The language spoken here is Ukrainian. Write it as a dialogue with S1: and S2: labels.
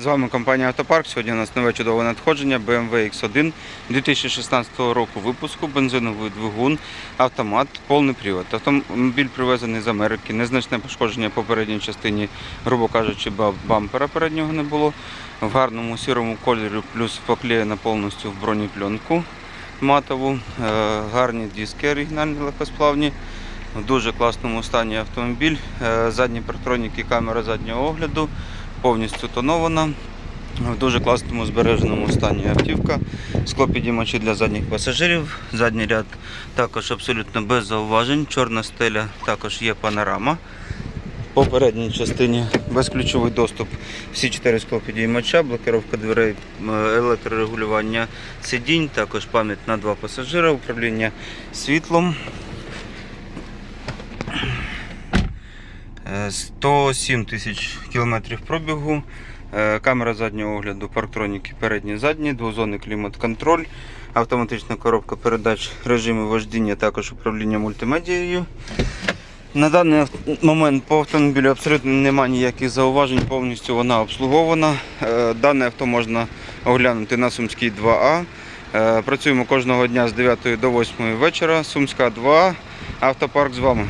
S1: З вами компанія Автопарк. Сьогодні у нас нове чудове надходження BMW X1 2016 року випуску, бензиновий двигун, автомат, повний привод. Автомобіль привезений з Америки, незначне пошкодження по передній частині, грубо кажучи, бампера переднього не було. В гарному сірому кольорі, плюс поклеєна повністю в бронепленку матову, Е, гарні диски оригінальні легкосплавні. В дуже класному стані автомобіль. Е, Задні партроніки, камера заднього огляду, повністю тонована. В дуже класному збереженому стані автівка. Склопідіймачі для задніх пасажирів. Задній ряд також абсолютно без зауважень. Чорна стеля також є панорама. По передній частині безключовий доступ. Всі чотири склопідіймача, блокировка дверей, електрорегулювання сидінь, також пам'ять на два пасажира, управління світлом. 107 тисяч кілометрів пробігу. Е, Камера заднього огляду, парктроніки передні задні, двозонний клімат-контроль, автоматична коробка передач, режими вождіння, також управління мультимедією. На даний момент по автомобілю абсолютно немає ніяких зауважень, повністю вона обслугована. Е, Дане авто можна оглянути на Сумській 2А. Е, Працюємо кожного дня з 9 до 8 вечора. Сумська 2А. Автопарк з вами.